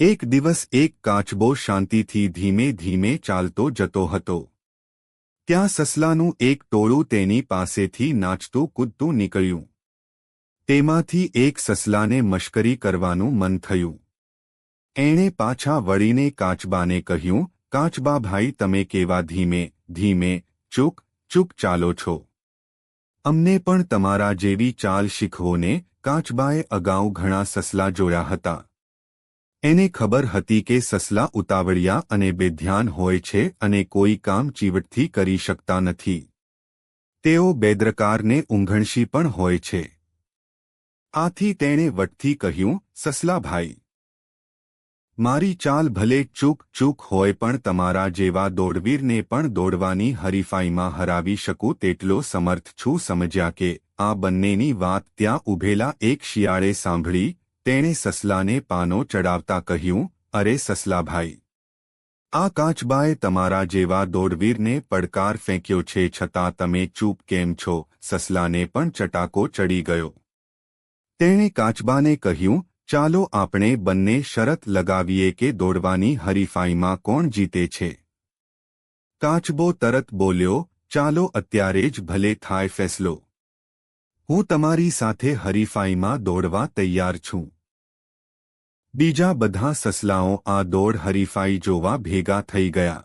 એક દિવસ એક કાચબો શાંતિથી ધીમે ધીમે ચાલતો જતો હતો. ત્યાં સસલાનું એક ટોળું તેની પાસેથી નાચતું કૂદતું નીકળ્યું. તેમાંથી એક સસલાને મશ્કરી કરવાનું મન થયું. એણે પાછા વળીને કાચબાને કહ્યું, કાચબા ભાઈ, તમે કેવા ધીમે ધીમે, ચૂક ચૂક ચાલો છો. અમને પણ તમારા જેવી ચાલ શીખવોને. કાચબાએ અગાઉ ઘણા સસલા જોયા હતા. એને ખબર હતી કે સસલા ઉતાવળિયા અને બેધ્યાન હોય છે અને કોઈ કામ ચીવટથી કરી શકતા નથી. તેઓ બેદરકારને ઊંઘણશી પણ હોય છે. આથી તેણે વટથી કહ્યું, સસલાભાઈ, મારી ચાલ ભલે ચૂક ચૂક હોય પણ તમારા જેવા દોડવીરને પણ દોડવાની હરીફાઈમાં હરાવી શકું તેટલો સમર્થ છું સમજ્યા કે આ બંનેની વાત ત્યાં ઊભેલા એક શિયાળે સાંભળી તેણે સસલાને પાનો ચડાવતા કહ્યું, અરે સસલાભાઈ! આ કાચબાએ તમારા જેવા દોડવીરને પડકાર ફેંક્યો છે છતાં તમે ચૂપ કેમ છો સસલાને પણ ચટાકો ચડી ગયો. તેણે કાચબાને કહ્યું, ચાલો આપણે બંને શરત લગાવીએ કે દોડવાની હરીફાઈમાં કોણ જીતે છે કાચબો તરત બોલ્યો, ચાલો અત્યારે જ ભલે થાય ફેસલો. હું તમારી સાથે હરીફાઈમાં દોડવા તૈયાર છું. બીજા બધા સસલાઓ આ દોડ હરીફાઈ જોવા ભેગા થઈ ગયા.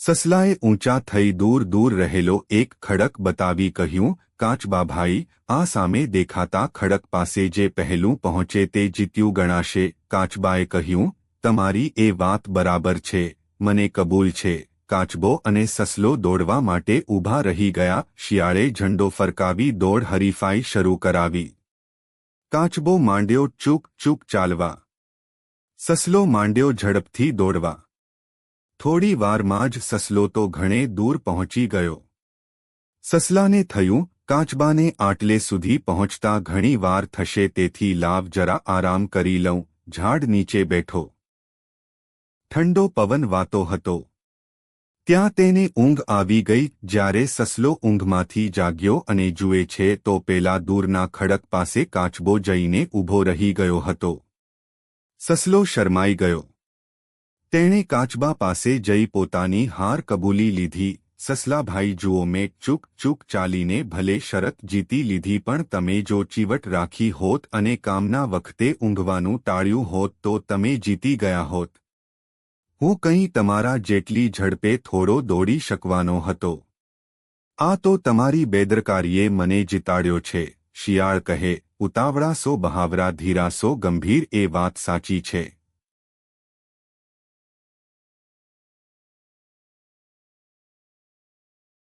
સસલાએ ઊંચા થઈ દૂર દૂર રહેલો એક ખડક બતાવી કહ્યું કાચબાભાઈ આ સામે દેખાતા ખડક પાસે જે પહેલું પહોંચે તે જીત્યું ગણાશે. કાચબાએ કહ્યું, તમારી એ વાત બરાબર છે, મને કબૂલ છે. કાચબો અને સસલો દોડવા માટે ઊભા રહી ગયા, શિયાળે ઝંડો ફરકાવી દોડ હરીફાઈ શરૂ કરાવી. કાચબો માંડ્યો ચૂક ચૂક ચાલવા. સસલો માંડ્યો ઝડપથી દોડવા. થોડી વારમાં જ સસલો તો ઘણે દૂર પહોંચી ગયો. સસલાને થયું, કાચબાને આટલે સુધી પહોંચતા ઘણી વાર થશે તેથી લાવ જરા આરામ કરી લઉં, ઝાડ નીચે બેઠો. ઠંડો પવન વાતો હતો. ત્યાં તેને ઊંઘ આવી ગઈ, જ્યારે સસલો ઊંઘમાંથી જાગ્યો અને જુએ છે તો પેલા દૂરના ખડક પાસે કાચબો જઈને ઊભો રહી ગયો હતો. સસલો શરમાઈ ગયો. તેણે કાચબા પાસે જઈ પોતાની હાર કબૂલી લીધી. સસલાભાઈ જુઓ, મેં ચૂક ચૂક ચાલીને ભલે શરત જીતી લીધી, પણ તમે જો ચીવટ રાખી હોત અને કામના વખતે ઊંઘવાનું ટાળ્યું હોત, તો તમે જીતી ગયા હોત. હું કંઈ તમારા જેટલી ઝડપે થોડો દોડી શકવાનો હતો. આ તો તમારી બેદરકારીએ મને જીતાડ્યો છે, શિયાળ કહે. ઉતાવળા સો બહાવરા ધીરા સો ગંભીર એ વાત સાચી છે.